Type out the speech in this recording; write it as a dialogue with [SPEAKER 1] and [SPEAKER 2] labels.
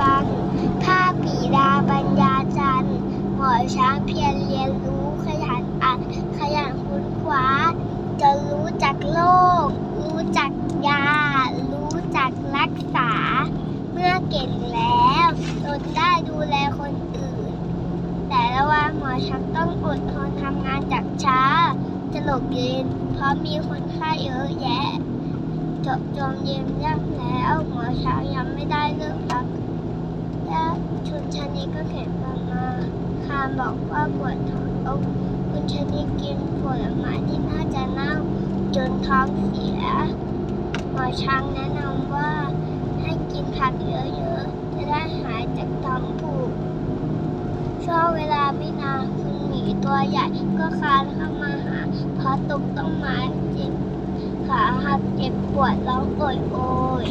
[SPEAKER 1] บังข้าปีดาปัญญาจันทร์หมอช้างเพียรเรียนรู้ขยันอ่านขยันค้นคว้าจะรู้จักโลก รู้จักยา รู้จักรักษา เมื่อเก่งแล้วจนได้ดูแลคนอื่น แต่ละวันหมอช้างต้องอดทนทำงานจากเช้าจะหลบเย็นเพราะมีคนไข้เยอะแยะจบจมเย็นยากแล้ว หมอช้างยังไม่ได้เลิกพักและชุนชนิดก็เข็นมามาคาบอกว่าปวดท้องคุณชนิดกินผลไม้ที่น่าจะเน่าจนท้องเสียหมอช้างแนะนำว่าให้กินผักเยอะๆ จะได้หายจากท้องผูกช่วงเวลาไม่นานคุณหมีตัวใหญ่ก็คลานเข้ามาหาพราะตกต้นไม้เจ็บขาหักเจ็บปวดร้องโอยโอย